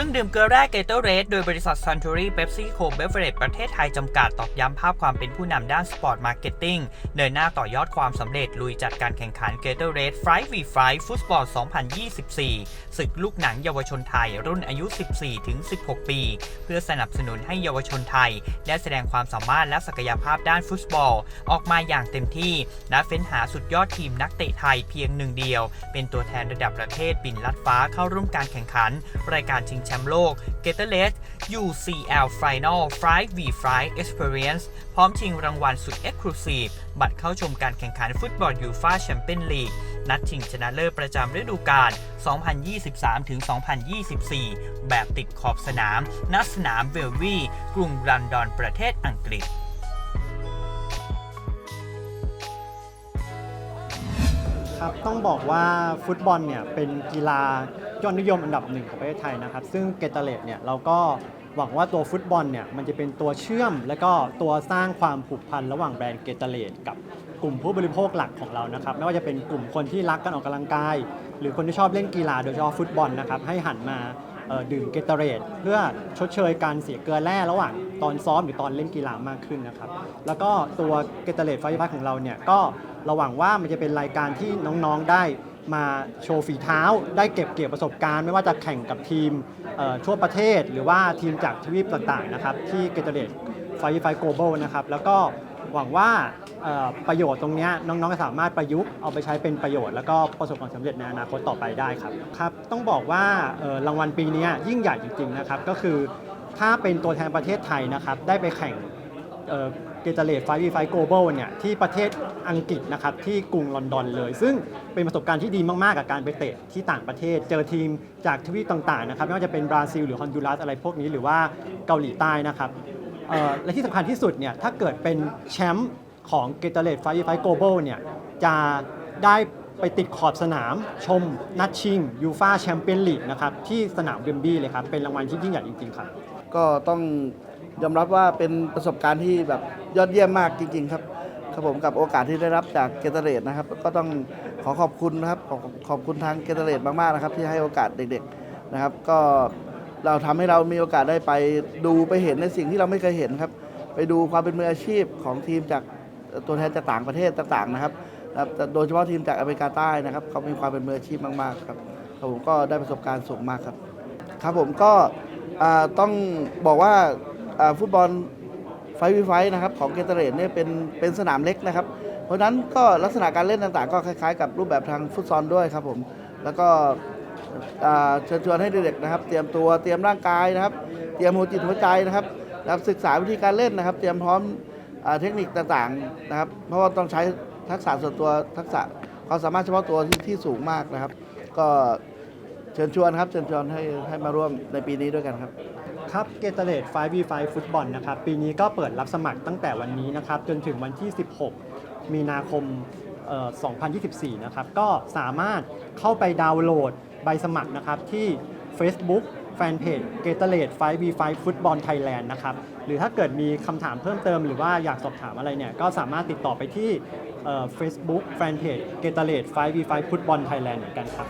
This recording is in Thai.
รื่องดื่มเกลือแร่เกเตอร์เรดโดยบริษัท Suntory Pepsi Co Beverage ประเทศไทยจำกัดตอกย้ำภาพความเป็นผู้นำด้านสปอร์ตมาร์เก็ตติ้งเดินหน้าต่อยอดความสำเร็จ ลุยจัดการแข่งขันเกเตอร์เรด Fry v Fry ฟุตบอล2024 ศึกลูกหนังเยาวชนไทยรุ่นอายุ 14-16 ปี เพื่อสนับสนุนให้เยาวชนไทย ได้แสดงความสามารถและศักยภาพด้านฟุตบอล ออกมาอย่างเต็มที่และเฟ้นหาสุดยอดทีมนักเตะไทยเพียงหนึ่งเดียว เป็นตัวแทนระดับประเทศบินลัดฟ้าเข้าร่วมการแข่งขัน รายการชิงแชมป์โลก g a t o r a d e UCL Final Fry v Fry Experience พร้อมชิงรางวัลสุด Exclusive บัตรเข้าชมการแข่งขันฟุตบอลยูฟาแชมเปี้ยนลีกนัดชิงชนะเลิศประจำฤดูกาล 2023-2024 แบบติดขอบสนาม ณ สนามเวลวีกรุงลอนดอนประเทศอังกฤษครับต้องบอกว่าฟุตบอลเนี่ยเป็นกีฬา ยอดนิยมอันดับหนึ่งของประเทศไทยนะครับ ซึ่งเกตเตเลตเนี่ยเราก็หวังว่าตัวฟุตบอลเนี่ยมันจะเป็นตัวเชื่อม และก็ตัวสร้างความผูกพันระหว่างแบรนด์เกตเตเลตกับกลุ่มผู้บริโภคหลักของเรานะครับไม่ว่าจะเป็นกลุ่มคนที่รักการออกกำลังกาย หรือคนที่ชอบเล่นกีฬาโดยเฉพาะฟุตบอลนะครับให้หันมาดื่มเกตเตเรตเพื่อชดเชยการเสียเกลือแร่ระหว่างตอนซ้อมหรือตอนเล่นกีฬามากขึ้นนะครับแล้วก็ตัวเกตเตเรตไฟฟ้าของเราเนี่ยก็ราหวังว่ามันจะเป็นรายการที่น้องๆได้ มาโชว์ฝีเท้า ได้เก็บเกี่ยวประสบการณ์ ไม่ว่าจะแข่งกับทีมทั่วประเทศ หรือว่าทีมจากทวีปต่างๆนะครับที่เกตเตเรตไฟไฟโกลบอลนะครับแล้วก็หวังว่าประโยชน์ตรงนี้น้องๆจะสามารถประยุกต์เอาไปใช้เป็นประโยชน์ แล้วก็ประสบความสำเร็จในอนาคตต่อไปได้ครับครับ ต้องบอกว่ารางวัลปีนี้ยิ่งใหญ่จริงๆนะครับก็คือถ้าเป็นตัวแทนประเทศไทยนะครับได้ไปแข่ง เกตเลตไฟวีไฟโกลบอลเนี่ยที่ประเทศอังกฤษนะครับที่กรุงลอนดอนเลย ซึ่งเป็นประสบการณ์ที่ดีมาก ๆ กับการไปเตะที่ต่างประเทศ เจอทีมจากทวีปต่าง ๆ นะครับไม่ว่าจะเป็นบราซิลหรือฮอนดูรัสอะไรพวกนี้หรือว่าเกาหลีใต้นะครับและที่สำคัญที่สุดเนี่ยถ้าเกิดเป็นแชมป์ของเกตเลตไฟวีไฟโกลบอลเนี่ยจะได้ไปติดขอบสนามชมนัดชิงยูฟาแชมเปี้ยนลีกนะครับที่สนามเวมบลีย์เลยครับเป็นรางวัลที่ยิ่งใหญ่จริง ๆ ครับ ก็ต้อง ยอมรับว่าเป็นประสบการณ์ที่แบบยอดเยี่ยมมากจริง ๆ ครับครับผมกับโอกาสที่ได้รับจากเกตเรตนะครับ ก็ต้องขอขอบคุณนะครับขอขอบคุณทางเกตเรตมากๆนะครับ ที่ให้โอกาสเด็กๆนะครับ ก็เราทำให้เรามีโอกาสได้ไปดูไปเห็นในสิ่งที่เราไม่เคยเห็นครับ ไปดูความเป็นมืออาชีพของทีมจากตัวแทนจากต่างประเทศต่างๆนะครับโดยเฉพาะทีมจากอเมริกาใต้นะครับเขามีความเป็นมืออาชีพมากๆครับครับผมก็ได้ประสบการณ์สูงมากครับ ครับผมก็ต้องบอกว่า ฟุตบอลไฟวีไฟนะครับของเกตเรตเนี่ยเป็นเป็นสนามเล็กนะครับ เพราะฉะนั้นก็ลักษณะการเล่นต่างๆ ก็คล้ายๆ กับรูปแบบทางฟุตซอลด้วยครับผมแล้วก็เชิญชวนให้เด็กๆนะครับ เตรียมตัวเตรียมร่างกายนะครับ เตรียมหัวจิตหัวใจนะครับนะครับศึกษาวิธีการเล่นนะครับ เตรียมพร้อมอเทคนิคต่างๆนะครับ เพราะว่าต้องใช้ทักษะส่วนตัวทักษะความสามารถเฉพาะตัวที่ที่สูงมากนะครับ ก็ ชิญชวนครับเชิญชวนให้ให้มาร่วมในปีนี้ด้วยกันครับ ครับเกตเลต 5v5 ฟุตบอลนะครับ ปีนี้ก็เปิดรับสมัครตั้งแต่วันนี้นะครับ จนถึงวันที่ 16 มีนาคมเอ่อ2024 นะครับ ก็สามารถเข้าไปดาวน์โหลดใบสมัครนะครับ ที่ Facebook แฟนเพจเกตเลต 5v5 ฟุตบอลไทยแลนด์นะครับ หรือถ้าเกิดมีคำถามเพิ่มเติมหรือว่าอยากสอบถามอะไรเนี่ย ก็สามารถติดต่อไปที่เอ่อ Facebook แฟนเพจเกตเลต 5v5 ฟุตบอลไทยแลนด์เหมือนกันครับ